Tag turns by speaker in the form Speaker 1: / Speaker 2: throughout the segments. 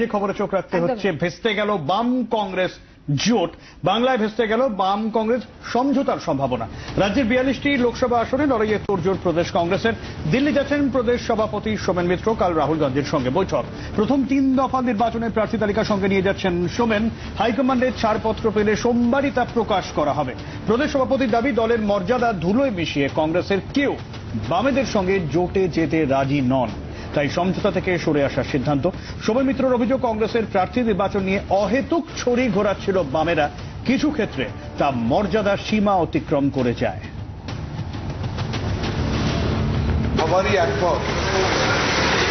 Speaker 1: যে খবরে চোখ রাখতে হচ্ছে ভেস্তে গেল বাম কংগ্রেস জোট। বাংলায় ভেস্তে গেল বাম কংগ্রেস সমঝোতার সম্ভাবনা। রাজ্যের বিয়াল্লিশটি লোকসভা আসনে লড়াইয়ে তোড়জোড় প্রদেশ কংগ্রেসের। দিল্লি যাচ্ছেন প্রদেশ সভাপতি সোমেন মিত্র কাল রাহুল গান্ধীর সঙ্গে বৈঠক। প্রথম তিন দফা নির্বাচনের প্রার্থী তালিকা সঙ্গে নিয়ে যাচ্ছেন সোমেন। হাইকমান্ডের ছাড়পত্র পেলে সোমবারই তা প্রকাশ করা হবে। প্রদেশ সভাপতির দাবি দলের মর্যাদা ধুলোয় মিশিয়ে কংগ্রেসের কেউ বামেদের সঙ্গে জোটে যেতে রাজি নন। তাই সমঝোতা থেকে সরে আসার সিদ্ধান্ত। সোমেন মিত্রর অভিযোগ, কংগ্রেসের প্রার্থী নির্বাচন নিয়ে অহেতুক ছড়ি ঘোরাচ্ছিল বামেরা। কিছু ক্ষেত্রে তা মর্যাদার সীমা অতিক্রম করে যায়।
Speaker 2: সবারই একমত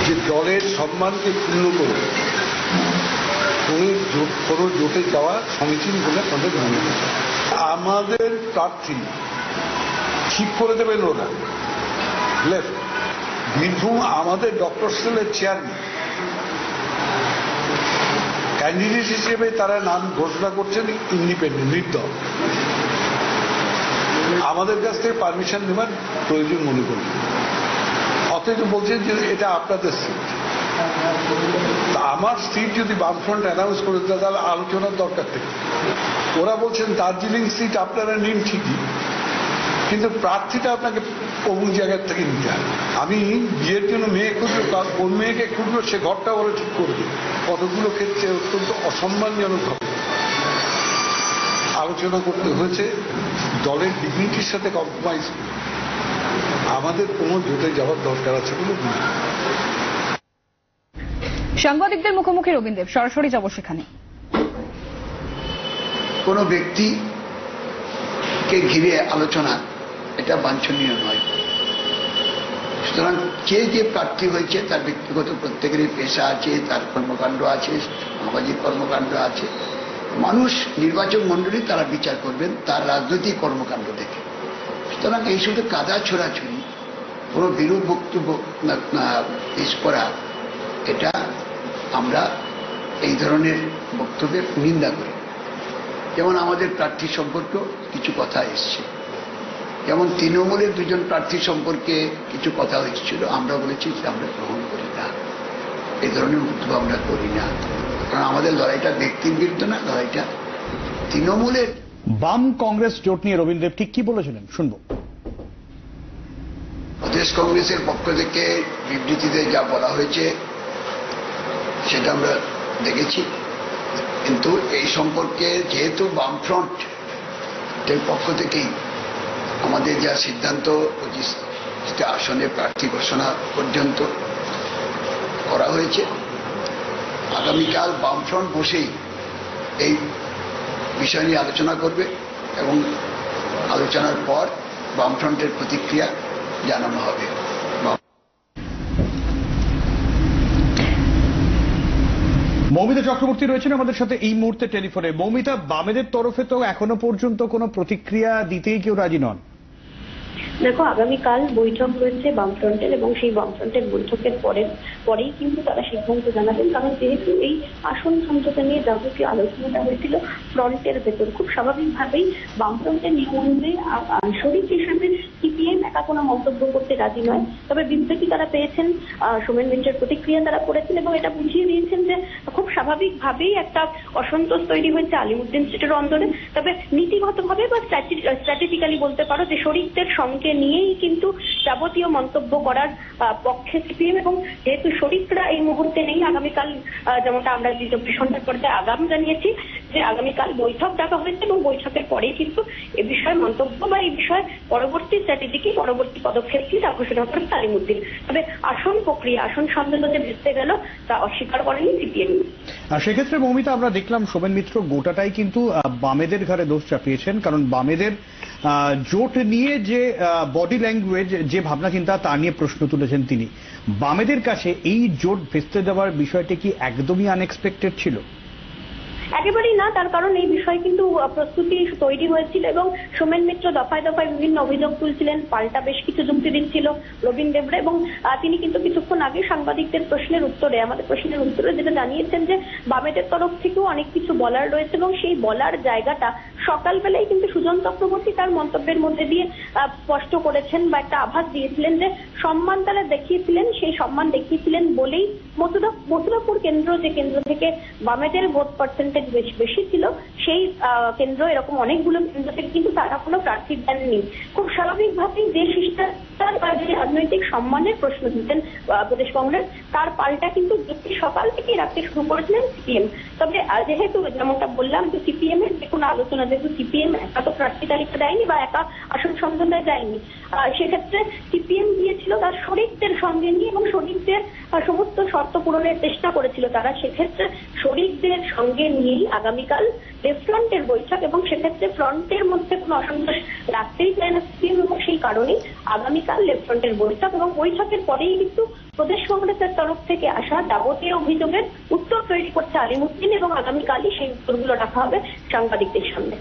Speaker 2: যে দলের সম্মানকে ক্ষুণ্ণ করে কোনো জোটে যাওয়া সমীচীন বলে আমাদের মনে আমাদের প্রার্থী ঠিক করে দেবেন ওরা লেফট। বীরভূম আমাদের ডক্টর সেলের চেয়ারম্যান ক্যান্ডিডেট হিসেবে তারা নাম ঘোষণা করছেন ইন্ডিপেন্ডেন্ট নির্দল। আমাদের কাছ থেকে পারমিশন নেবার প্রয়োজন মনে করি। অথচ বলছেন যে এটা আপনাদের সিট আমার সিট যদি বামফ্রন্ট অ্যানাউন্স করে দেয়, তাহলে আলোচনার দরকার থেকে ওরা বলছেন, দার্জিলিং সিট আপনারা নিন ঠিকই। কিন্তু প্রার্থীটা আপনাকে অমুক জায়গার থেকে নিতে হবে। আমি বিয়ের জন্য মেয়ে খুঁজবো তার কোন মেয়েকে খুঁজবো সে ঘরটা ওরা ঠিক করবে। কতগুলো ক্ষেত্রে অত্যন্ত অসম্মানজনক হবে আলোচনা করতে হয়েছে দলের ডিগনিটির সাথে কম্প্রোমাইজ আমাদের কোনো জোটে যাওয়ার দরকার আছে বলে মনে হয়
Speaker 3: সাংবাদিকদের মুখোমুখি রবীন্দ্র দেব সরাসরি যাব সেখানে।
Speaker 4: কোনো ব্যক্তিকে ঘিরে আলোচনা এটা বাঞ্ছনীয় নয়। সুতরাং কে যে প্রার্থী হয়েছে, তার ব্যক্তিগত প্রত্যেকেরই পেশা আছে, তার কর্মকাণ্ড আছে, সামাজিক কর্মকাণ্ড আছে। মানুষ, নির্বাচক মণ্ডলী তারা বিচার করবেন, তার রাজনৈতিক কর্মকাণ্ড দেখে। সুতরাং এই শুধু কাদা ছোড়াছুড়ি কোনো বিরূপ বক্তব্য পেশ করা, এটা আমরা এই ধরনের বক্তব্যের নিন্দা করি। যেমন আমাদের প্রার্থী সম্পর্কেও কিছু কথা এসছে। যেমন তৃণমূলের দুজন প্রার্থী সম্পর্কে কিছু কথা এসেছিল আমরা বলেছি যে আমরা গ্রহণ করি না। এই ধরনের বক্তব্য আমরা করি না। কারণ আমাদের লড়াইটা ব্যক্তির বিরুদ্ধে না লড়াইটা তৃণমূলের।
Speaker 1: বাম কংগ্রেস জোট নিয়ে রবীন্দ্র দেব ঠিক কি বলেছিলেন? শুনব।
Speaker 4: প্রদেশ কংগ্রেসের পক্ষ থেকে বিবৃতিতে যা বলা হয়েছে সেটা আমরা দেখেছি। কিন্তু এই সম্পর্কে যেহেতু বামফ্রন্টের পক্ষ থেকেই আমাদের যা সিদ্ধান্ত পঁচিশটা আসনে প্রার্থী ঘোষণা পর্যন্ত করা হয়েছে, আগামীকাল বামফ্রন্ট বসেই এই বিষয় নিয়ে আলোচনা করবে এবং আলোচনার পর বামফ্রন্টের প্রতিক্রিয়া জানানো হবে।
Speaker 1: মৌমিতা চক্রবর্তী রয়েছেন আমাদের সাথে এই মুহূর্তে টেলিফোনে। মৌমিতা, বামেদের তরফে তো এখনও পর্যন্ত কোনো প্রতিক্রিয়া দিতেই কেউ রাজি নন।
Speaker 5: দেখো, আগামীকাল বৈঠক রয়েছে বামফ্রন্টের এবং সেই বামফ্রন্টের বৈঠকের পরে, পরেই কিন্তু তারা সিদ্ধান্ত জানাবেন। কারণ যেহেতু এই আসন সমঝোতা নিয়ে যাবতীয় আলোচনাটা হয়েছিল, ফ্রন্টের ভেতর। খুব স্বাভাবিকভাবেই বামফ্রন্টের অনুযায়ী আঞ্চলিক হিসেবে সিপিএম একা কোনো মন্তব্য করতে রাজি নয়। তবে বিবৃতি তারা পেয়েছেন সোমেন মিত্রের প্রতিক্রিয়া তারা করেছেন এবং এটা বুঝিয়ে দিয়েছেন যে খুব স্বাভাবিকভাবেই একটা অসন্তোষ তৈরি হয়েছে আলিমুদ্দিন স্ট্রিটের অন্দরে। তবে নীতিগতভাবে বা স্ট্র্যাটেজিক্যালি বলতে পারো যে শরিকদের সঙ্গে নিয়েই কিন্তু যাবতীয় মন্তব্য করার পক্ষে সিপিএম এবং যেহেতু শরিকরা এই মুহূর্তে নেই, আগামীকাল যেমনটা আমরা চব্বিশ ঘণ্টার পর্যায়ে আগাম জানিয়েছি যে আগামীকাল বৈঠক ডাকা হয়েছে এবং বৈঠকের পরেই কিন্তু এ বিষয়ে মন্তব্য বা এই বিষয়ে পরবর্তী স্ট্র্যাটেজি পরবর্তী পদক্ষেপ কি তা ঘোষণা করেন আলিমুদ্দিন তবে আসন প্রক্রিয়া, আসন সমঝোতা যে ভেস্তে গেল তা অস্বীকার করেনি সিপিএম।
Speaker 1: সেক্ষেত্রে মৌমিতা, আমরা দেখলাম সোমেন মিত্র গোটাটাই কিন্তু বামেদের ঘাড়ে দোষ চাপিয়েছেন, কারণ বামেদের জোট নিয়ে যে বডি ল্যাঙ্গুয়েজ যে ভাবনা চিন্তা, তা নিয়ে প্রশ্ন তুলেছেন তিনি। বামেদের কাছে এই জোট ভেস্তে দেওয়ার বিষয়টি কি একদমই আনএক্সপেক্টেড ছিল?
Speaker 5: একেবারেই না, তার কারণ এই বিষয়ে কিন্তু প্রস্তুতি তৈরি হয়েছিল এবং সোমেন মিত্র দফায় দফায় বিভিন্ন অভিযোগ তুলছিলেন, পাল্টা বেশ কিছু যুক্তি দিচ্ছিল রবীন দেবরা এবং তিনি কিন্তু কিছুক্ষণ আগে সাংবাদিকদের প্রশ্নের উত্তরে, আমাদের প্রশ্নের উত্তরে যেটা জানিয়েছেন যে, বামেদের তরফ থেকেও অনেক কিছু বলার রয়েছে এবং সেই বলার জায়গাটা সকালবেলায় কিন্তু সুজন চক্রবর্তী তার মন্তব্যের মধ্যে দিয়ে স্পষ্ট করেছেন বা একটা আভাস দিয়েছিলেন যে, সম্মান তারা দেখিয়েছিলেন, সেই সম্মান দেখিয়েছিলেন বলেই মথুরা, মথুরাপুর কেন্দ্র যে কেন্দ্র থেকে বামেদের ভোট পার্সেন্টেজ বেশ ছিল। সেই কেন্দ্র এরকম অনেকগুলো কেন্দ্র থেকে কিন্তু তারা কোনো প্রার্থী দেননি। খুব স্বাভাবিকভাবেই যে শিষ্টাচার বা যে রাজনৈতিক সম্মানের প্রশ্ন আহ, প্রদেশ কংগ্রেস তার পাল্টা কিন্তু সকাল থেকেই রাখতে শুরু করেছিলেন সিপিএম। তবে যেহেতু যেমনটা বললাম যে সিপিএম এর যে কোনো আলোচনা যেহেতু সিপিএম একা তো প্রার্থী তালিকা দেয়নি বা একা আসন সন্ধানে আহ, সেক্ষেত্রে সিপিএম গিয়েছিল তার শরিকদের সঙ্গে নিয়ে এবং শরিকদের সমস্ত শর্ত পূরণের চেষ্টা করেছিল তারা। সেক্ষেত্রে শরিকদের সঙ্গে নিয়েই আগামীকাল ফ্রন্টের বৈঠক এবং সেক্ষেত্রে ফ্রন্টের মধ্যে কোনো অসন্তোষ রাখতেই চায় না সিপিএম এবং সেই কারণেই আগামীকাল ফ্রন্টের বৈঠক এবং বৈঠকের পরেই কিন্তু প্রদেশ কংগ্রেসের তরফ থেকে আসা যাবতীয় অভিযোগের উত্তর তৈরি করছে আলিমুদ্দিন এবং আগামীকালই সেই উত্তরগুলো রাখা হবে সাংবাদিকদের সামনে।